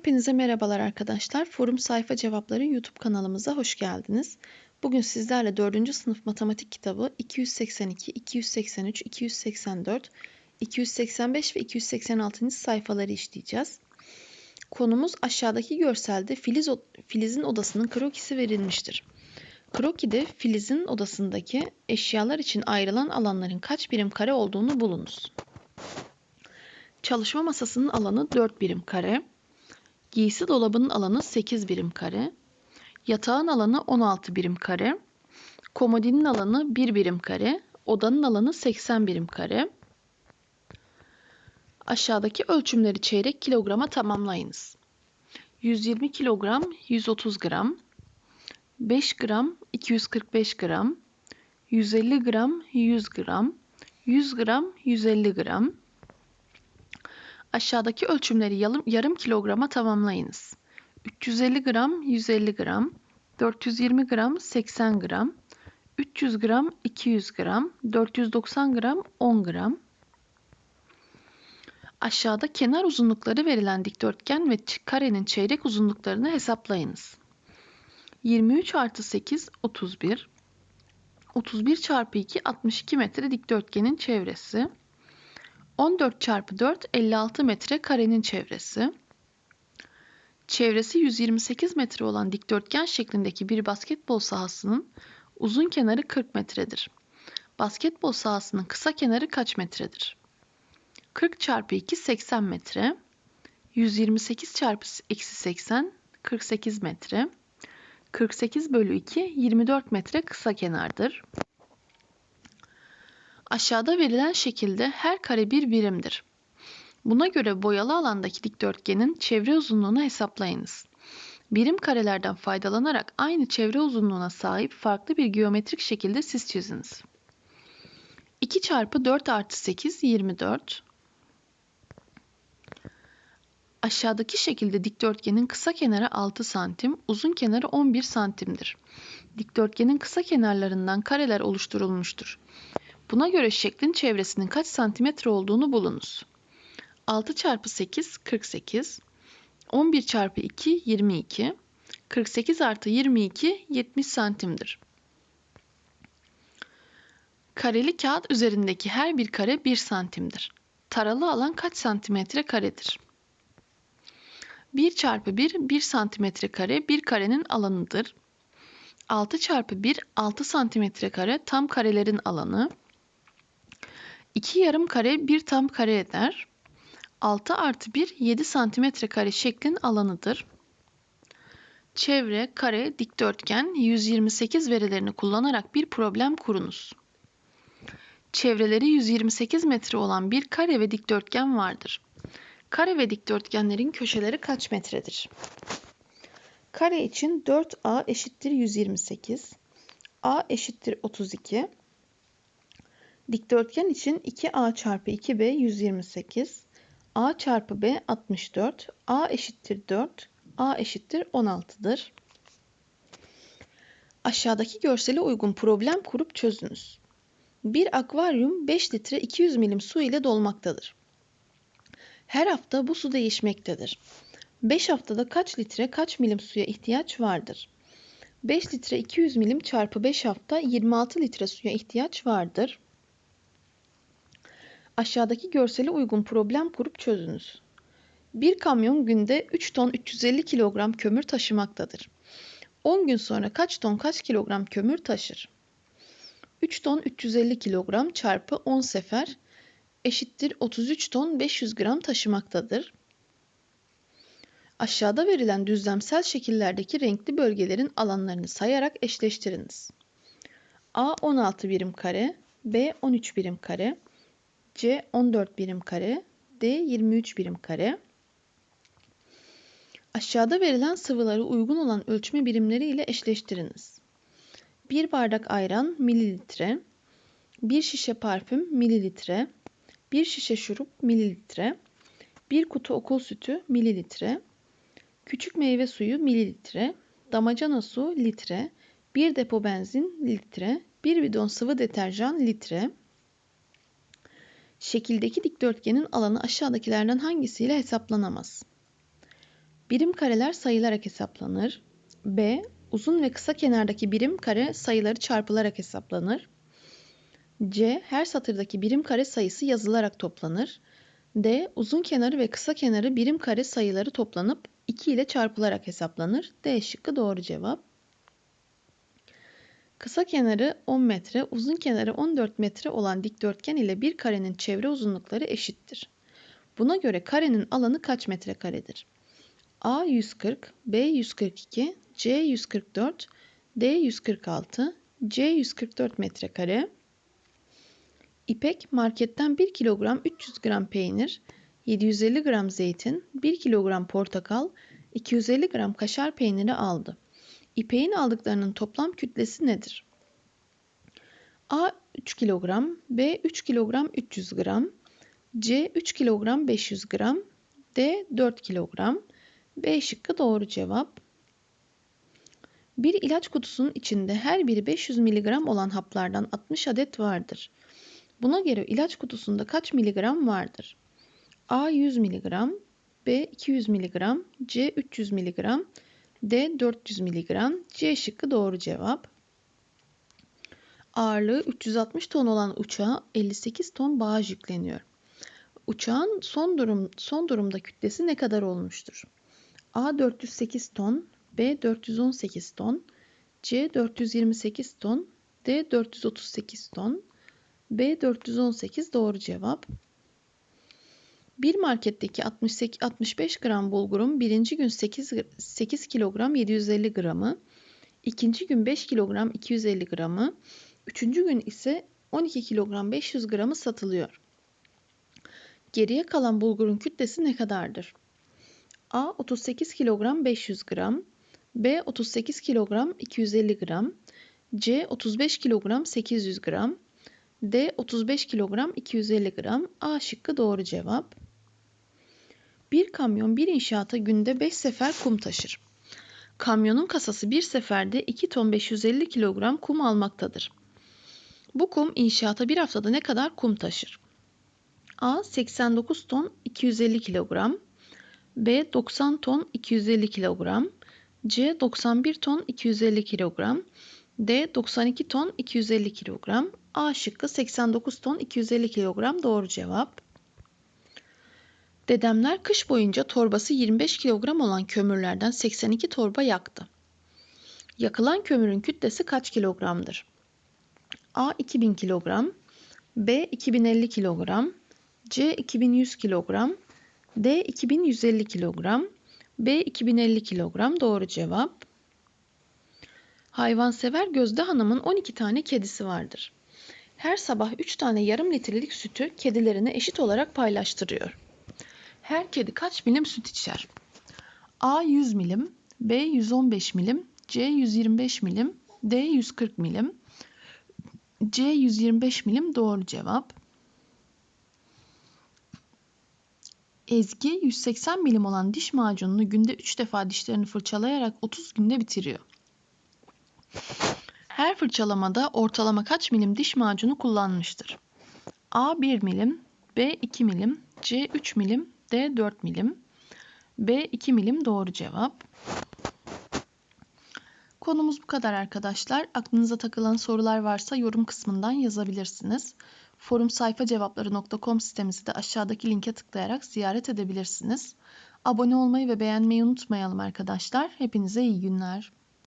Hepinize merhabalar arkadaşlar. Forum Sayfa Cevapları YouTube kanalımıza hoş geldiniz. Bugün sizlerle 4. sınıf matematik kitabı 282, 283, 284, 285 ve 286. sayfaları işleyeceğiz. Konumuz aşağıdaki görselde Filiz, Filiz'in odasının krokisi verilmiştir. Krokide Filiz'in odasındaki eşyalar için ayrılan alanların kaç birim kare olduğunu bulunuz. Çalışma masasının alanı 4 birim kare. Giysi dolabının alanı 8 birim kare. Yatağın alanı 16 birim kare. Komodinin alanı 1 birim kare. Odanın alanı 80 birim kare. Aşağıdaki ölçümleri çeyrek kilograma tamamlayınız. 120 kilogram 130 gram. 5 gram 245 gram. 150 gram 100 gram. 100 gram 150 gram. Aşağıdaki ölçümleri yarım, kilograma tamamlayınız. 350 gram 150 gram, 420 gram 80 gram, 300 gram 200 gram, 490 gram 10 gram. Aşağıda kenar uzunlukları verilen dikdörtgen ve karenin çeyrek uzunluklarını hesaplayınız. 23 artı 8 31. 31 çarpı 2 62 metre dikdörtgenin çevresi. 14 çarpı 4 56 metre karenin çevresi. Çevresi 128 metre olan dikdörtgen şeklindeki bir basketbol sahasının uzun kenarı 40 metredir. Basketbol sahasının kısa kenarı kaç metredir? 40 çarpı 2 80 metre. 128 çarpı eksi 80 48 metre. 48 bölü 2 24 metre kısa kenardır. Aşağıda verilen şekilde her kare bir birimdir. Buna göre boyalı alandaki dikdörtgenin çevre uzunluğunu hesaplayınız. Birim karelerden faydalanarak aynı çevre uzunluğuna sahip farklı bir geometrik şekilde siz çiziniz. 2 çarpı 4 artı 8 24. Aşağıdaki şekilde dikdörtgenin kısa kenarı 6 santim, uzun kenarı 11 santimdir. Dikdörtgenin kısa kenarlarından kareler oluşturulmuştur. Buna göre şeklin çevresinin kaç santimetre olduğunu bulunuz. 6 çarpı 8 48, 11 çarpı 2 22, 48 artı 22 70 santimdir. Kareli kağıt üzerindeki her bir kare 1 santimdir. Taralı alan kaç santimetre karedir? 1 çarpı 1 1 santimetre kare bir karenin alanıdır. 6 çarpı 1 6 santimetre kare tam karelerin alanı. 2 yarım kare bir tam kare eder. 6 artı 1 7 santimetre kare şeklin alanıdır. Çevre, kare, dikdörtgen 128 verilerini kullanarak bir problem kurunuz. Çevreleri 128 metre olan bir kare ve dikdörtgen vardır. Kare ve dikdörtgenlerin köşeleri kaç metredir? Kare için 4a eşittir 128, a eşittir 32, Dikdörtgen için 2a çarpı 2b 128, a çarpı b 64, a eşittir 4, a eşittir 16'dır. Aşağıdaki görsele uygun problem kurup çözünüz. Bir akvaryum 5 litre 200 milim su ile dolmaktadır. Her hafta bu su değişmektedir. 5 haftada kaç litre kaç milim suya ihtiyaç vardır? 5 litre 200 milim çarpı 5 hafta 26 litre suya ihtiyaç vardır. Aşağıdaki görsele uygun problem kurup çözünüz. Bir kamyon günde 3 ton 350 kilogram kömür taşımaktadır. 10 gün sonra kaç ton kaç kilogram kömür taşır? 3 ton 350 kilogram çarpı 10 sefer eşittir 33 ton 500 gram taşımaktadır. Aşağıda verilen düzlemsel şekillerdeki renkli bölgelerin alanlarını sayarak eşleştiriniz. A 16 birim kare, B 13 birim kare, C 14 birim kare, D 23 birim kare. Aşağıda verilen sıvıları uygun olan ölçme birimleri ile eşleştiriniz. 1 bardak ayran mililitre, 1 şişe parfüm mililitre, 1 şişe şurup mililitre, 1 kutu okul sütü mililitre, küçük meyve suyu mililitre, damacana su litre, 1 depo benzin litre, 1 bidon sıvı deterjan litre, Şekildeki dikdörtgenin alanı aşağıdakilerden hangisiyle hesaplanamaz? Birim kareler sayılarak hesaplanır. B. Uzun ve kısa kenardaki birim kare sayıları çarpılarak hesaplanır. C. Her satırdaki birim kare sayısı yazılarak toplanır. D. Uzun kenarı ve kısa kenarı birim kare sayıları toplanıp 2 ile çarpılarak hesaplanır. D şıkkı doğru cevap. Kısa kenarı 10 metre, uzun kenarı 14 metre olan dikdörtgen ile bir karenin çevre uzunlukları eşittir. Buna göre karenin alanı kaç metrekaredir? A 140, B 142, C 144, D 146, C 144 metrekare. İpek marketten 1 kilogram 300 gram peynir, 750 gram zeytin, 1 kilogram portakal, 250 gram kaşar peyniri aldı. İpeğin aldıklarının toplam kütlesi nedir? A 3 kilogram, B 3 kilogram 300 gram, C 3 kilogram 500 gram, D 4 kilogram. B şıkkı doğru cevap. Bir ilaç kutusunun içinde her biri 500 mg olan haplardan 60 adet vardır. Buna göre ilaç kutusunda kaç miligram vardır? A 100 mg, B 200 mg, C 300 mg, D 400 mg. C şıkkı doğru cevap. Ağırlığı 360 ton olan uçağa 58 ton bağış yükleniyor. Uçağın son durum son durumda kütlesi ne kadar olmuştur? A 408 ton, B 418 ton, C 428 ton, D 438 ton, B 418 doğru cevap. Bir marketteki 68, 65 gram bulgurun birinci gün 8, 8 kilogram 750 gramı, ikinci gün 5 kilogram 250 gramı, üçüncü gün ise 12 kilogram 500 gramı satılıyor. Geriye kalan bulgurun kütlesi ne kadardır? A 38 kilogram 500 gram, B 38 kilogram 250 gram, C 35 kilogram 800 gram, D 35 kilogram 250 gram. A şıkkı doğru cevap. Bir kamyon bir inşaata günde 5 sefer kum taşır. Kamyonun kasası bir seferde 2 ton 550 kilogram kum almaktadır. Bu kum inşaata bir haftada ne kadar kum taşır? A 89 ton 250 kilogram, B 90 ton 250 kilogram, C 91 ton 250 kilogram, D 92 ton 250 kilogram, A şıkkı 89 ton 250 kilogram doğru cevap. Dedemler kış boyunca torbası 25 kilogram olan kömürlerden 82 torba yaktı. Yakılan kömürün kütlesi kaç kilogramdır? A 2000 kilogram, B 2050 kilogram, C 2100 kilogram, D 2150 kilogram, B 2050 kilogram doğru cevap. Hayvansever Gözde Hanım'ın 12 tane kedisi vardır. Her sabah 3 tane yarım litrelik sütü kedilerine eşit olarak paylaştırıyor. Her kedi kaç milim süt içer? A 100 milim, B 115 milim, C 125 milim, D 140 milim. C 125 milim doğru cevap. Ezgi 180 milim olan diş macununu günde 3 defa dişlerini fırçalayarak 30 günde bitiriyor. Her fırçalamada ortalama kaç milim diş macunu kullanmıştır? A 1 milim, B 2 milim, C 3 milim, D 4 milim. B 2 milim doğru cevap. Konumuz bu kadar arkadaşlar. Aklınıza takılan sorular varsa yorum kısmından yazabilirsiniz. Forum sayfa cevapları.com sitemizi de aşağıdaki linke tıklayarak ziyaret edebilirsiniz. Abone olmayı ve beğenmeyi unutmayalım arkadaşlar. Hepinize iyi günler.